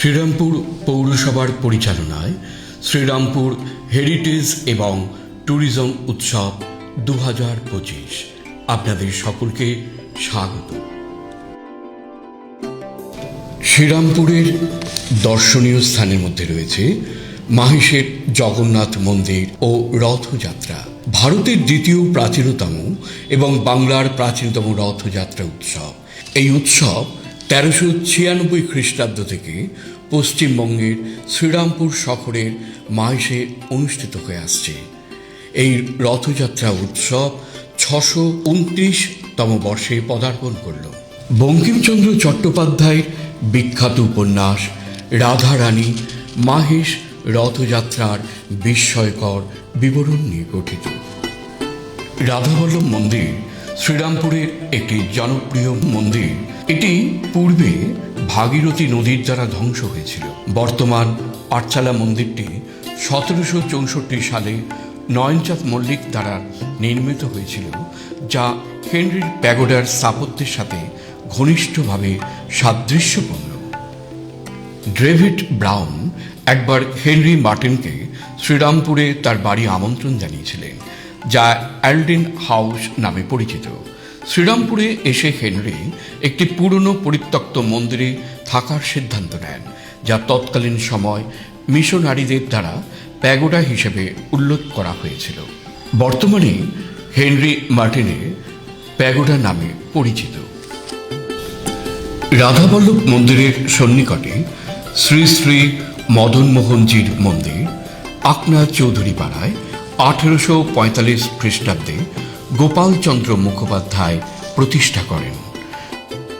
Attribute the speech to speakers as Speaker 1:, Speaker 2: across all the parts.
Speaker 1: শ্রীরামপুর পৌরসভার পরিচালনায় শ্রীরামপুর হেরিটেজ এবং ট্যুরিজম উৎসব দু হাজার পঁচিশ। আপনাদের সকলকে স্বাগত। শ্রীরামপুরের দর্শনীয় স্থানের মধ্যে রয়েছে মাহেশের জগন্নাথ মন্দির ও রথযাত্রা, ভারতের দ্বিতীয় প্রাচীনতম এবং বাংলার প্রাচীনতম রথযাত্রা উৎসব। এই উৎসব তেরোশো ছিয়ানব্বই খ্রিস্টাব্দ থেকে পশ্চিমবঙ্গের শ্রীরামপুর শহরের মাহেশে অনুষ্ঠিত হয়ে আসছে। এই রথযাত্রা উৎসব ছশো উনত্রিশতম বর্ষে পদার্পণ করল। বঙ্কিমচন্দ্র চট্টোপাধ্যায়ের বিখ্যাত উপন্যাস রাধারানী মাহেশ রথযাত্রার বিস্ময়কর বিবরণ নিয়ে গঠিত। রাধাবল্লভ মন্দির শ্রীরামপুরের একটি জনপ্রিয় মন্দির। এটি পূর্বে ভাগীরথী নদীর দ্বারা ধ্বংস হয়েছিল। বর্তমান আটচালা মন্দিরটি সতেরোশো চৌষট্টি সালে নয়নচাঁদ মল্লিক দ্বারা নির্মিত হয়েছিল, যা হেনরির প্যাগোডার স্থাপত্যের সাথে ঘনিষ্ঠভাবে সাদৃশ্যপূর্ণ। ডেভিড ব্রাউন একবার হেনরি মার্টিনকে শ্রীরামপুরে তার বাড়ি আমন্ত্রণ জানিয়েছিলেন। যা অ্যালডিন হাউস নামে পরিচিত। শ্রীরামপুরে এসে হেনরি একটি পুরনো পরিত্যক্ত মন্দিরে থাকার সিদ্ধান্ত নেন, যা তৎকালীন সময় মিশনারিদের দ্বারা প্যাগোডা হিসেবে উল্লেখ করা হয়েছিল। বর্তমানে হেনরি মার্টিনের প্যাগোডা নামে পরিচিত। রাধাবল্লভ মন্দিরের সন্নিকটে শ্রী শ্রী মদনমোহনজির মন্দির আকনা চৌধুরী পাড়ায় আঠেরোশো পঁয়তাল্লিশ খ্রিস্টাব্দে গোপালচন্দ্র মুখোপাধ্যায় প্রতিষ্ঠা করেন।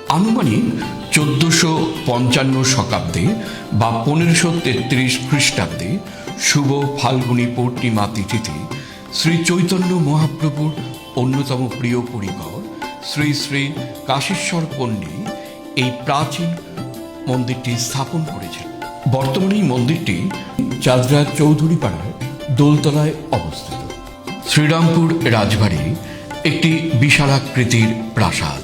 Speaker 1: আনুমানিক চোদ্দশো পঞ্চান্ন শতাব্দে বা পনেরোশো তেত্রিশ খ্রিস্টাব্দে শুভ ফাল্গুনী পূর্ণিমা তিথিতে শ্রী চৈতন্য মহাপ্রভুর অন্যতম প্রিয় পরিকর শ্রী শ্রী কাশীশ্বর পণ্ডিত এই প্রাচীন মন্দিরটি স্থাপন করেছেন। বর্তমানে এই মন্দিরটি চাঁদরা চৌধুরী পাড়ার দোলতলায় অবস্থিত। শ্রীরামপুর রাজবাড়ি একটি বিশালাকৃতির প্রাসাদ,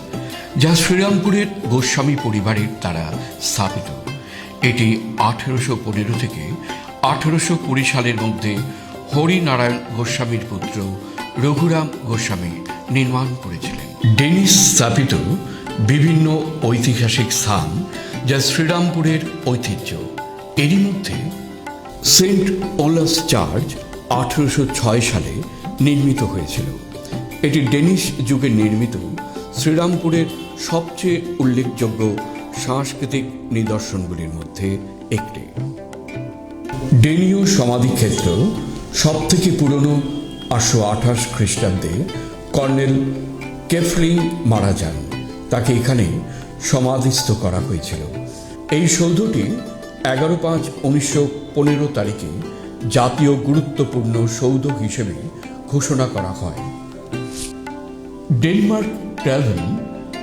Speaker 1: যা শ্রীরামপুরের গোস্বামী পরিবারের দ্বারা স্থাপিত। এটি আঠেরোশো পনেরো থেকে আঠেরোশো কুড়ি সালের মধ্যে হরিনারায়ণ গোস্বামীর পুত্র রঘুরাম গোস্বামী নির্মাণ করেছিলেন। ডেনিস স্থাপিত বিভিন্ন ঐতিহাসিক স্থান যা শ্রীরামপুরের ঐতিহ্য। এরই মধ্যে সেন্ট ওলাস চার্চ আঠেরোশো ছয় সালে নির্মিত হয়েছিল। এটি ডেনিশ যুগে নির্মিত শ্রীরামপুরের সবচেয়ে উল্লেখযোগ্য সাংস্কৃতিক নিদর্শনগুলির মধ্যে একটি। ডেনীয় সমাধিক্ষেত্র সব থেকে পুরনো আটশো আঠাশ খ্রিস্টাব্দে কর্নেল কেফলিং মারা যান। তাকে এখানে সমাধিস্থ করা হয়েছিল। এই সৌধটি এগারো পাঁচ উনিশশো পনেরো তারিখে জাতীয় গুরুত্বপূর্ণ সৌধ হিসেবে ঘোষণা করা হয়। ডেনমার্ক ট্রাভেল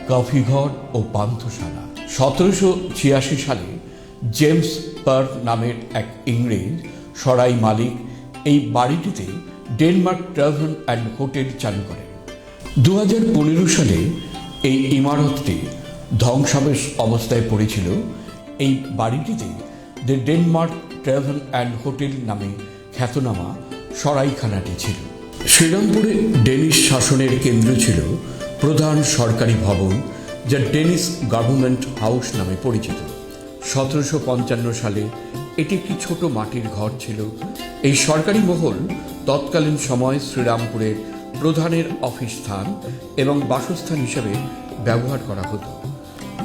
Speaker 1: কফিঘর ও পান্থশালা সতেরোশো ছিয়াশি সালে জেমস পার নামের এক ইংরেজ সরাই মালিক এই বাড়িটিতে ডেনমার্ক ট্রাভেল অ্যান্ড হোটেল চালু করেন। দু সালে এই ইমারতটি ধ্বংসাবেশ অবস্থায় পড়েছিল। এই বাড়িটিতে the Denmark travel and hotel নামে খ্যাতনামা সরাইখানাটি ছিল। শ্রীরামপুরে ডেনিশ শাসনের কেন্দ্র ছিল প্রধান সরকারি ভবন, যা ডেনিস গভর্নমেন্ট হাউস নামে পরিচিত। সতেরোশো পঞ্চান্ন সালে এটি একটি ছোট মাটির ঘর ছিল। এই সরকারি মহল তৎকালীন সময় শ্রীরামপুরের প্রধানের অফিস স্থান এবং বাসস্থান হিসেবে ব্যবহার করা হতো।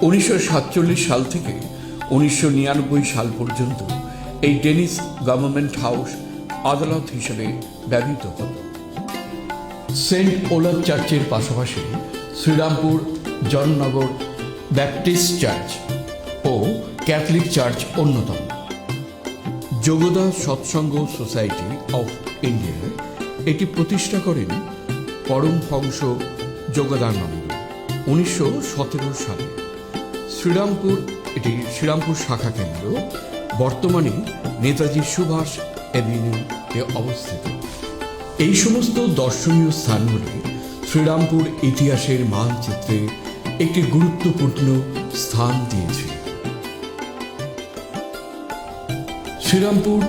Speaker 1: উনিশশো সাতচল্লিশ সাল থেকে উনিশশো নিরানব্বই সাল পর্যন্ত এই ডেনিস গভর্নমেন্ট হাউস আদালত হিসেবে ব্যবহৃত হতো। সেন্ট ওলাভ চার্চের পাশাপাশি শ্রীরামপুর জননগর ব্যাপটিস্ট চার্চ ও ক্যাথলিক চার্চ অন্যতম। Yogoda Satsanga society of India এটি প্রতিষ্ঠা করেন পরম পরমহংস যোগদানন্দ উনিশশো সতেরো সালে। শ্রীরামপুর এটি শ্রীরামপুর শাখা কেন্দ্র। বর্তমানে নেতাজি সুভাষ অ্যাভিনিউতে অবস্থিত। এই সমস্ত দর্শনীয় স্থানগুলি শ্রীরামপুর ইতিহাসের মানচিত্রে একটি গুরুত্বপূর্ণ স্থান দিয়েছে। শ্রীরামপুর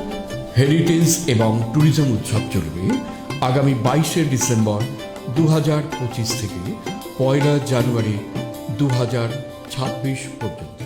Speaker 1: হেরিটেজ এবং ট্যুরিজম উৎসব চলবে আগামী বাইশে ডিসেম্বর দু হাজার পঁচিশ থেকে পয়লা জানুয়ারি দু হাজার ছাব্বিশ পর্যন্ত।